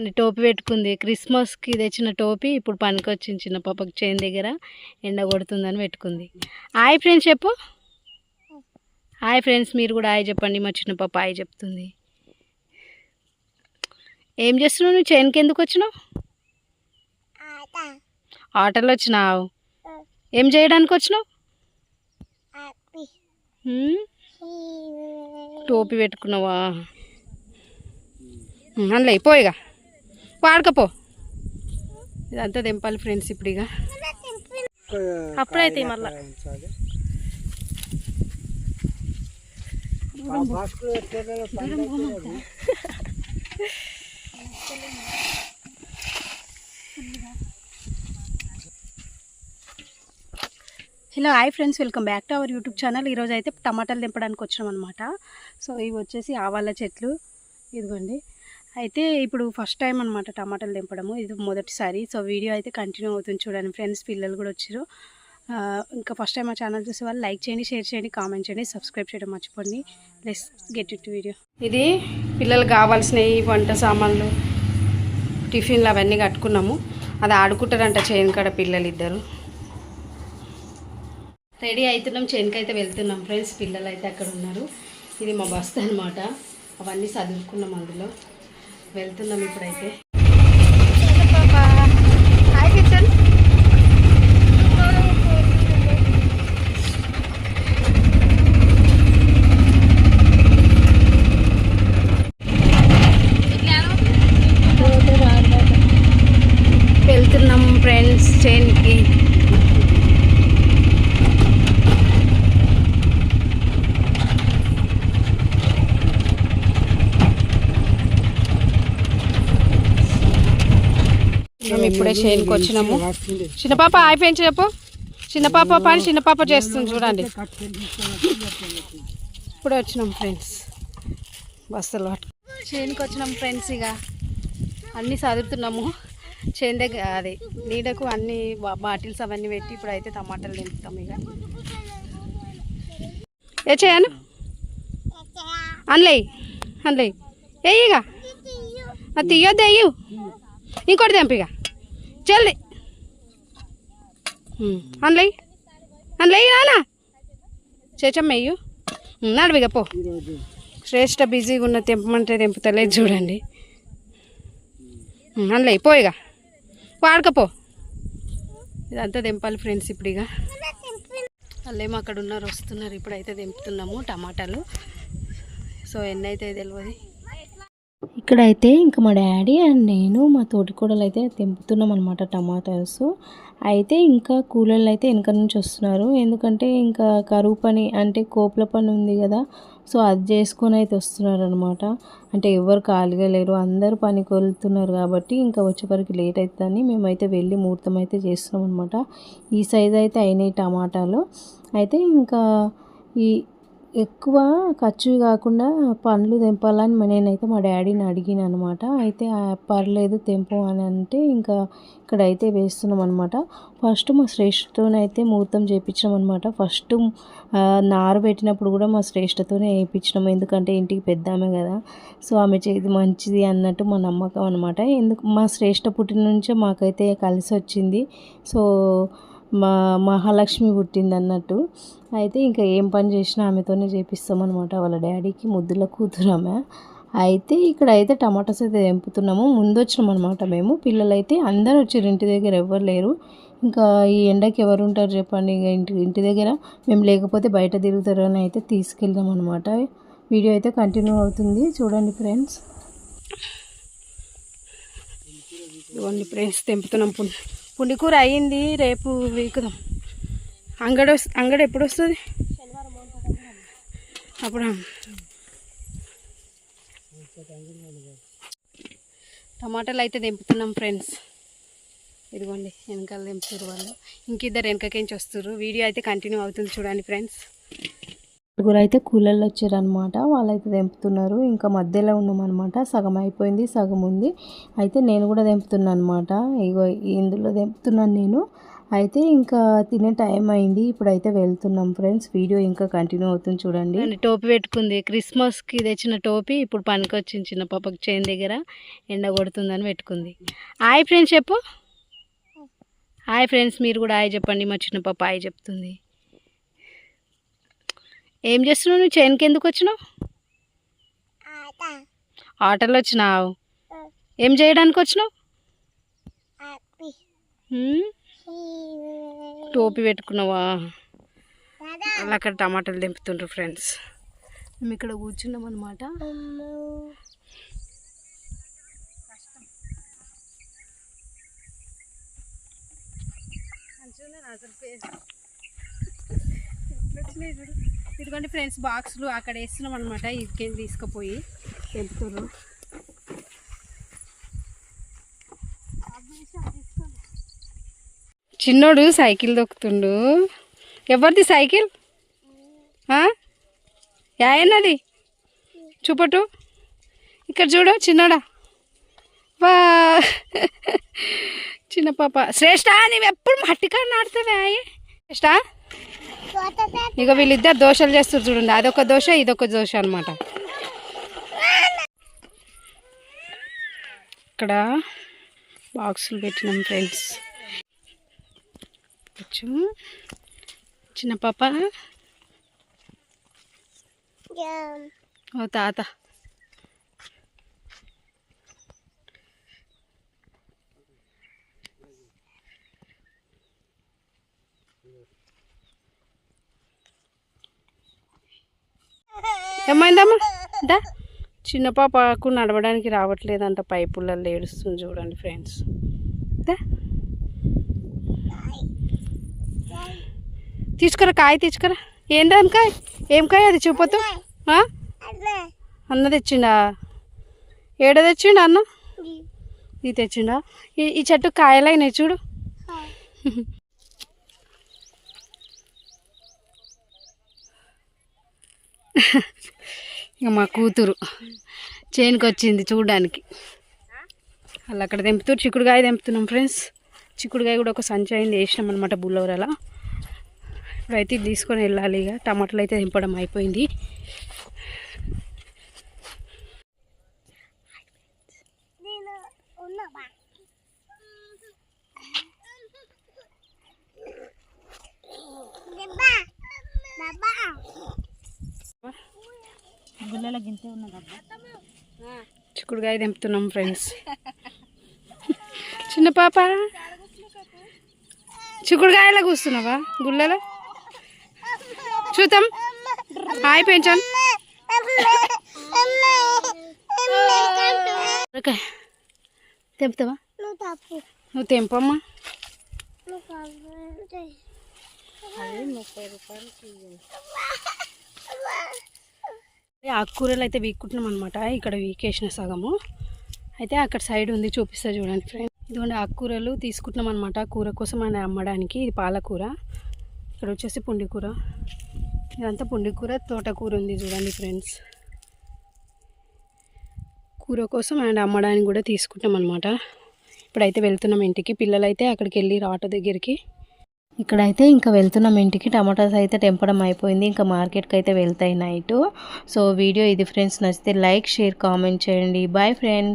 అని టోపీ పెట్టుకుంది. క్రిస్మస్కి తెచ్చిన టోపీ ఇప్పుడు పనికొచ్చింది చిన్న పాపకి చేను దగ్గర. ఎండ కొడుతుందని పెట్టుకుంది. హాయ్ ఫ్రెండ్స్ చెప్పు. హాయ్ ఫ్రెండ్స్ మీరు కూడా హాయ్ చెప్పండి. మా చిన్న పాప హాయ్ చెప్తుంది. ఏం చేస్తున్నావు నువ్వు? చేనుకి ఎందుకు వచ్చినావు? ఆటోలో వచ్చినావు. ఏం చేయడానికి వచ్చినావు? టోపీ పెట్టుకున్నావా? అయిపోయిగా వాడకపో. ఇదంతా తెంపాలి ఫ్రెండ్స్ ఇప్పుడు ఇక అప్పుడైతే మళ్ళా. Hello hi friends welcome back to our YouTube channel. ఈరోజు అయితే టమాటాలు దింపడానికి వచ్చినాం అనమాట సో ఇవి వచ్చేసి ఆవాల చెట్లు. ఇదిగోండి. అయితే ఇప్పుడు ఫస్ట్ టైం అనమాట టమాటాలు దింపడము ఇది మొదటిసారి. సో వీడియో అయితే కంటిన్యూ అవుతుంది చూడండి ఫ్రెండ్స్ పిల్లలు కూడా వచ్చారు ఇంకా ఫస్ట్ టైం మా ఛానల్ చూసే వాళ్ళు లైక్ చేయండి షేర్ చేయండి కామెంట్ చేయండి సబ్స్క్రైబ్ చేయడం మర్చిపోండి. Let's get it video. ఇది పిల్లలకు కావాల్సినవి వంట సామాన్లు టిఫిన్లు అవన్నీ కట్టుకున్నాము. అది ఆడుకుంటారంట చేయని కాడ పిల్లలు ఇద్దరు రెడీ అవుతున్నాం చేనుకి అయితే వెళ్తున్నాం. ఫ్రెండ్స్ పిల్లలు అయితే అక్కడ ఉన్నారు. ఇది మా బస్తా అనమాట అవన్నీ చదువుకున్నాం అందులో. వెళ్తున్నాం ఇప్పుడైతే హాయ్ కిచెన్ వెళ్తున్నాం ఫ్రెండ్స్ చేన్కి మేము ఇప్పుడే చేనుకి వచ్చినాము. చిన్న పాప అయిపోయింది చెప్పు. చిన్న పాప పని చిన్న పాప చేస్తుంది చూడండి. ఇప్పుడే వచ్చినాం ఫ్రెండ్స్. బస్సులో చేనుకి వచ్చినాం ఫ్రెండ్స్ ఇక. అన్నీ చదువుతున్నాము చేను దగ్గర అది నీడకు అన్ని బా- బాటిల్స్ అవన్నీ పెట్టి ఇప్పుడు అయితే టమాటాలు తింపుతాం ఇక. ఏ చేయను అనలేయి అనలేయి. వేయిగా అది తీయొద్దు ఇంకోటి తెంపిగా జల్ది. అనలేయి అనలేయి నానా. చేచమ్మయ్యు నడివిగా పో. శ్రేష్ట బిజీగా ఉన్న తెంపమంటే తెంపుతలేదు చూడండి. అందులో పోయిగా వాడకపో ఇదంతా తెంపాలి ఫ్రెండ్స్ ఇప్పుడు ఇక. వాళ్ళేమో అక్కడ ఉన్నారు వస్తున్నారు. ఇప్పుడైతే తెంపుతున్నాము టమాటాలు. సో ఎన్ని తెలియదు ఇక్కడైతే ఇంకా మా డాడీ అండ్ నేను మా తోటికూడలు అయితే తెంపుతున్నాం అనమాట టమాటాస్. అయితే ఇంకా కూలర్లు అయితే వెనక నుంచి వస్తున్నారు. ఎందుకంటే ఇంకా కరువు పని అంటే కోపుల పని ఉంది కదా సో అది చేసుకొని అయితే వస్తున్నారు అనమాట అంటే ఎవరు ఖాళీగా లేరు అందరూ పనికి వెళ్తున్నారు కాబట్టి ఇంకా వచ్చేవరకు లేట్ అవుతుందని మేమైతే వెళ్ళి ముహూర్తం అయితే చేస్తున్నాం అనమాట ఈ సైజ్ అయితే అయినాయి టమాటాలు. అయితే ఇంకా ఈ ఎక్కువ ఖర్చు కాకుండా పండ్లు తెంపాలని నేనైతే మా డాడీని అడిగిన అనమాట అయితే పర్లేదు తెంపు అని అంటే ఇంకా ఇక్కడైతే వేస్తున్నాం అనమాట ఫస్ట్ మా శ్రేష్ఠతోనైతే ముహూర్తం చేయించినాం అనమాట ఫస్ట్ నారు పెట్టినప్పుడు కూడా మా శ్రేష్ఠతోనే వేయించినాం. ఎందుకంటే ఇంటికి పెద్ద ఆమె కదా. సో ఆమె చేతి మంచిది అన్నట్టు మా నమ్మకం అనమాట ఎందుకు మా శ్రేష్ఠ పుట్టిన నుంచే మాకైతే కలిసి వచ్చింది సో మా మహాలక్ష్మి పుట్టింది అన్నట్టు అయితే ఇంకా ఏం పని చేసినా ఆమెతోనే చేపిస్తామన్నమాట వాళ్ళ డాడీకి ముద్దుల కూతురు ఆమె. అయితే ఇక్కడ అయితే టమాటాస్ అయితే తెంపుతున్నాము. ముందు వచ్చినాం అనమాట మేము. పిల్లలైతే అందరు వచ్చారు. ఇంటి దగ్గర ఎవరు లేరు. ఇంకా ఈ ఎండకి ఎవరు ఉంటారు చెప్పండి. ఇంకా ఇంటి ఇంటి దగ్గర మేము లేకపోతే బయట తిరుగుతారు అని అయితే తీసుకెళ్దాం అనమాట వీడియో అయితే కంటిన్యూ అవుతుంది. చూడండి ఫ్రెండ్స్. ఇవ్వండి ఫ్రెండ్స్ తెంపుతున్నాం పుండి కూర అయ్యింది రేపు వీకుదాం. అంగడి అంగడి ఎప్పుడు వస్తుంది? అప్పుడు టమాటాలు అయితే దింపుతున్నాం ఫ్రెండ్స్. ఇదిగోండి వెనకాల తెంపుతారు వాళ్ళు. ఇంకిద్దరు వెనకకించి వస్తారు వీడియో అయితే కంటిన్యూ అవుతుంది చూడండి ఫ్రెండ్స్. నలుగురు అయితే కూలర్లు వచ్చారనమాట వాళ్ళైతే తెంపుతున్నారు. ఇంకా మధ్యలో ఉన్నామన్నమాట. సగం అయిపోయింది సగం ఉంది. అయితే నేను కూడా తెంపుతున్నాను అనమాట ఇగో ఇందులో తెంపుతున్నాను నేను. అయితే ఇంకా తినే టైం అయింది. ఇప్పుడైతే వెళ్తున్నాం ఫ్రెండ్స్. వీడియో ఇంకా కంటిన్యూ అవుతుంది చూడండి. టోపీ పెట్టుకుంది. క్రిస్మస్కి తెచ్చిన టోపీ ఇప్పుడు పనికి వచ్చింది చిన్న పాపకి చేను దగ్గర. ఎండ కొడుతుందని పెట్టుకుంది. హాయ్ ఫ్రెండ్స్ చెప్పు. హాయ్ ఫ్రెండ్స్ మీరు కూడా హాయ్ చెప్పండి. మా చిన్న పాప హాయ్ చెప్తుంది. ఏం చేస్తున్నావు? నువ్వు చేనుకి ఎందుకు వచ్చినావు? ఆటోలో వచ్చినావు. ఏం చేయడానికి వచ్చినావు? టోపీ. పెట్టుకున్నావా? అలా అక్కడ టమాటాలు దింపుతుండ్రు ఫ్రెండ్స్. మేము ఇక్కడ కూర్చున్నాం అనమాట ఇదిగోండి ఫ్రెండ్స్ బాక్సులు అక్కడ వేస్తున్నాం అనమాట ఇక్కడికి తీసుకుపోయి తెంపుతున్నారు చిన్నోడు సైకిల్ దొక్కుతుండు. ఎవరిది సైకిల్? యాయన్నది? చూపటు ఇక్కడ చూడు చిన్నోడా. వా. చిన్న పాప. శ్రేష్ఠ నీవు ఎప్పుడు మట్టికాడ నాడుతావే శ్రేష్ఠ? ఇక వీళ్ళిద్దరు దోశలు చేస్తారు చూడండి. అదొక దోశ ఇదొక దోశ అనమాట ఇక్కడ బాక్సులు పెట్టినాం ఫ్రెండ్స్. కొంచెం చిన్న పాప. ఓ తాత. ఏమైందమ్మా? దా. చిన్న పాపకు నడవడానికి రావట్లేదంట పైపులలో ఏడుస్తుంది చూడండి ఫ్రెండ్స్. దా. తీసుకురా కాయ తీసుకురా. ఏంటని కాయ? ఏం కాయ అది చూపొద్దు? అన్న తెచ్చిండా? ఏడ తెచ్చిండా అన్న? ఇది తెచ్చిండా? ఈ చెట్టు కాయలైనాయి చూడు. మా కూతురు చేనుకి వచ్చింది చూడడానికి. అలా అక్కడ తెంపుతూ చిక్కుడుకాయ తెంపుతున్నాం ఫ్రెండ్స్. చిక్కుడుకాయ కూడా ఒక సంచి అయింది వేసినాం అనమాట బుల్లవరలా. ఇప్పుడైతే ఇది తీసుకొని వెళ్ళాలి ఇక. టమాటాలు అయితే తెంపడం అయిపోయింది. చిక్కుడుకాయ తెంపుతున్నాం ఫ్రెండ్స్. చిన్న పాప చిక్కుడుకాయలా కూస్తున్నావా గుళ్ళలో చూద్దాం. హాయ్ పెంచాను. ఓకే తెంపుతావా? నువ్వు తెంపమ్మా. ముప్పై రూపాయలకి ఆకుకూరలు అయితే వీక్కుంటున్నాం అనమాట ఇక్కడ వీకేసిన సగము. అయితే అక్కడ సైడ్ ఉంది చూపిస్తా చూడండి ఫ్రెండ్. ఇదిగోండి ఆకుకూరలు తీసుకుంటున్నాం అనమాట కూర కోసం అని అమ్మడానికి ఇది పాలకూర. ఇక్కడ వచ్చేసి పుండికూర ఇదంతా పుండికూర తోటకూర ఉంది చూడండి ఫ్రెండ్స్. కూర కోసం అండ్ అమ్మడానికి కూడా తీసుకుంటాం అనమాట ఇప్పుడైతే వెళ్తున్నాం ఇంటికి. పిల్లలైతే అక్కడికి వెళ్ళి ఆటో దగ్గరికి. ఇక్కడైతే ఇంకా వెళ్తున్నాం ఇంటికి. టమాటాస్ అయితే తెంపడం అయిపోయింది. ఇంకా మార్కెట్కి అయితే వెళ్తాయి నైట్. సో వీడియో ఇది ఫ్రెండ్స్ నచ్చితే లైక్ షేర్ కామెంట్ చేయండి. Bye friends